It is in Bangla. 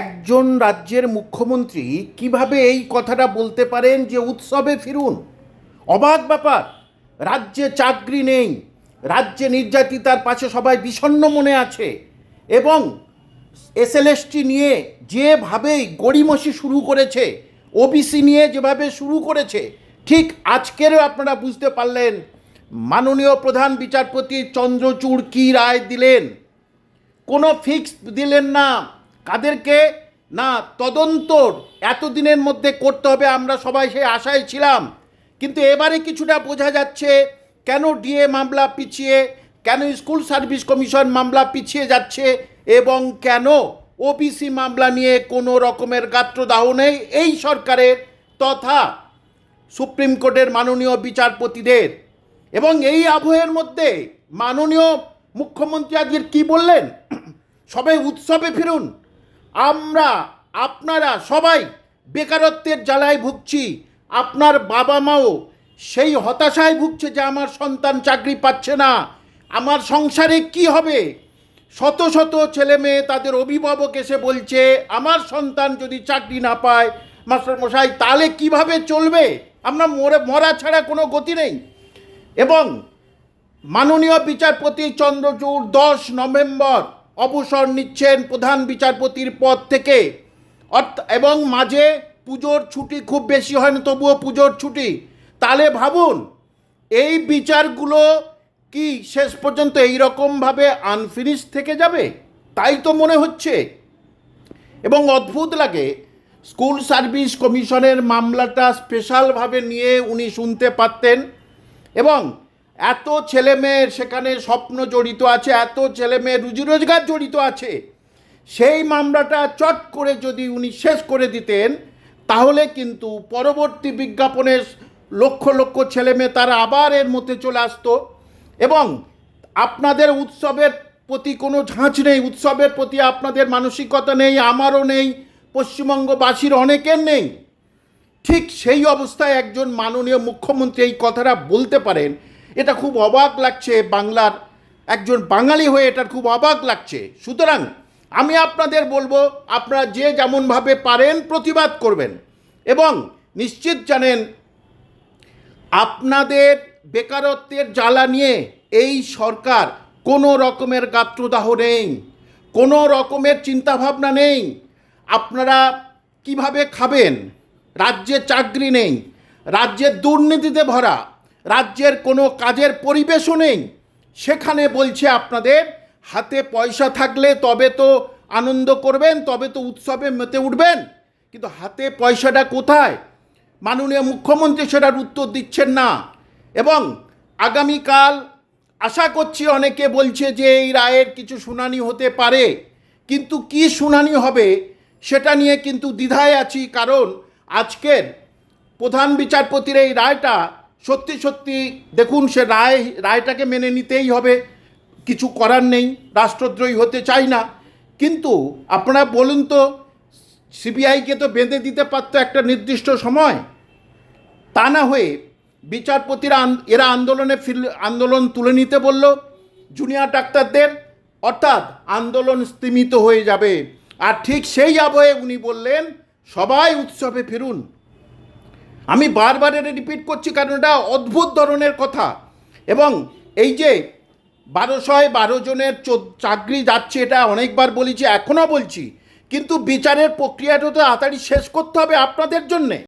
একজন রাজ্যের মুখ্যমন্ত্রী কীভাবে এই কথাটা বলতে পারেন যে উৎসবে ফিরুন? অবাক ব্যাপার। রাজ্যে চাকরি নেই, রাজ্যে নির্যাতিতার পাশে সবাই বিষণ্ণ মনে আছে এবং এসএলএসটি নিয়ে যেভাবেই গড়িমসি শুরু করেছে ওবিসি নিয়ে যেভাবে শুরু করেছে, ঠিক আজকেরও আপনারা বুঝতে পারলেন মাননীয় প্রধান বিচারপতি চন্দ্রচূড় কী রায় দিলেন। কোনো ফিক্স দিলেন না। কাদেরকে না তদন্তর এতদিনের মধ্যে করতে হবে, আমরা সবাই সেই আশায় ছিলাম। কিন্তু এবারে কিছুটা বোঝা যাচ্ছে কেন ডিএ মামলা পিছিয়ে, কেন স্কুল সার্ভিস কমিশন মামলা পিছিয়ে যাচ্ছে এবং কেন ওবিসি মামলা নিয়ে কোনো রকমের গাত্রদাহ নেই এই সরকারের তথা সুপ্রিম কোর্টের মাননীয় বিচারপতিদের। এবং এই আবহের মধ্যে মাননীয় মুখ্যমন্ত্রী আজকের কি বললেন? সবাই উৎসবে ফিরুন আমরা, আপনারা সবাই বেকারত্বের জ্বালায় ভুগছি। আপনার বাবা মাও সেই হতাশায় ভুগছে যে আমার সন্তান চাকরি পাচ্ছে না। আমার সংসারে কি হবে? শত শত ছেলে মেয়ে তাদের অভিভাবক এসে বলছে, আমার সন্তান যদি চাকরি না পায়, মাস্টার মশাই, তাহলে কীভাবে চলবে? আমরা মরে, মরা ছাড়া কোনো গতি নেই। এবং মাননীয় বিচারপতি চন্দ্রচূড় দশ নভেম্বর অবসর নিচ্ছেন প্রধান বিচারপতির পদ থেকে। এবং মাঝে পুজোর ছুটি খুব বেশি হয় না, তবুও পুজোর ছুটি। তাহলে ভাবুন, এই বিচারগুলো কি শেষ পর্যন্ত এই রকমভাবে আনফিনিশ থেকে যাবে? তাই তো মনে হচ্ছে। এবং অদ্ভুত লাগে, স্কুল সার্ভিস কমিশনের মামলাটা স্পেশালভাবে নিয়ে উনি শুনতে পারতেন, এবং এত ছেলে মেয়ের সেখানে স্বপ্ন জড়িত আছে, এত ছেলে মেয়ের রুজি রোজগার জড়িত আছে। সেই মামলাটা চট করে যদি উনি শেষ করে দিতেন, তাহলে কিন্তু পরবর্তী বিজ্ঞাপনে লক্ষ লক্ষ ছেলে মেয়ে তারা আবার এর মধ্যে চলে আসতো। এবং আপনাদের উৎসবের প্রতি কোনো ঝাঁচ নেই, উৎসবের প্রতি আপনাদের মানসিকতা নেই, আমারও নেই, পশ্চিমবঙ্গবাসীর অনেকের নেই। ঠিক সেই অবস্থায় একজন মাননীয় মুখ্যমন্ত্রী এই কথাটা বলতে পারেন এটা খুব অবাক লাগছে বাংলার একজন বাঙালি হয়ে এটার খুব অবাক লাগছে। সুতরাং আমি আপনাদের বলব, আপনারা যে যেমনভাবে পারেন প্রতিবাদ করবেন এবং নিশ্চিত জানেন আপনাদের বেকারত্বের জ্বালা নিয়ে এই সরকার কোনো রকমের গাত্রদাহ নেই, কোনো রকমের চিন্তাভাবনা নেই। আপনারা কীভাবে খাবেন? রাজ্যে চাকরি নেই রাজ্যের দুর্নীতিতে ভরা রাজ্যের কোনো কাজের পরিবেশও নেই। সেখানে বলছে আপনাদের, হাতে পয়সা থাকলে তবে তো আনন্দ করবেন, তবে তো উৎসবে মেতে উঠবেন। কিন্তু হাতে পয়সাটা কোথায়? মাননীয় মুখ্যমন্ত্রী সেটার উত্তর দিচ্ছেন না। এবং আগামীকাল আশা করছি অনেকে বলছে যে এই রায়ের কিছু শুনানি হতে পারে। কিন্তু কি শুনানি হবে সেটা নিয়ে কিন্তু দ্বিধায় আছি, কারণ আজকের প্রধান বিচারপতির এই রায়টা সত্যি সত্যি, দেখুন, সে রায়, রায়টাকে মেনে নিতেই হবে। কিছু করার নেই, রাষ্ট্রদ্রোহী হতে চাই না। কিন্তু আপনারা বলুন তো, সিবিআইকে তো বেঁধে দিতে পারতো একটা নির্দিষ্ট সময়। তা না হয়ে বিচারপতিরা এরা আন্দোলনে ফির আন্দোলন তুলে নিতে বলল, জুনিয়র ডাক্তারদের, অর্থাৎ আন্দোলন স্তীমিত হয়ে যাবে। আর ঠিক সেই আবহে উনি বললেন, সবাই উৎসবে ফিরুন। আমি বারবার এটা রিপিট করছি কারণ এটা অদ্ভুত ধরনের কথা। এবং এই যে বারোশয় বারো জনের চাকরি যাচ্ছে এটা অনেকবার বলেছি, এখনও বলছি। কিন্তু বিচারের প্রক্রিয়াটা তো তাড়াতাড়ি শেষ করতে হবে আপনাদের জন্যে।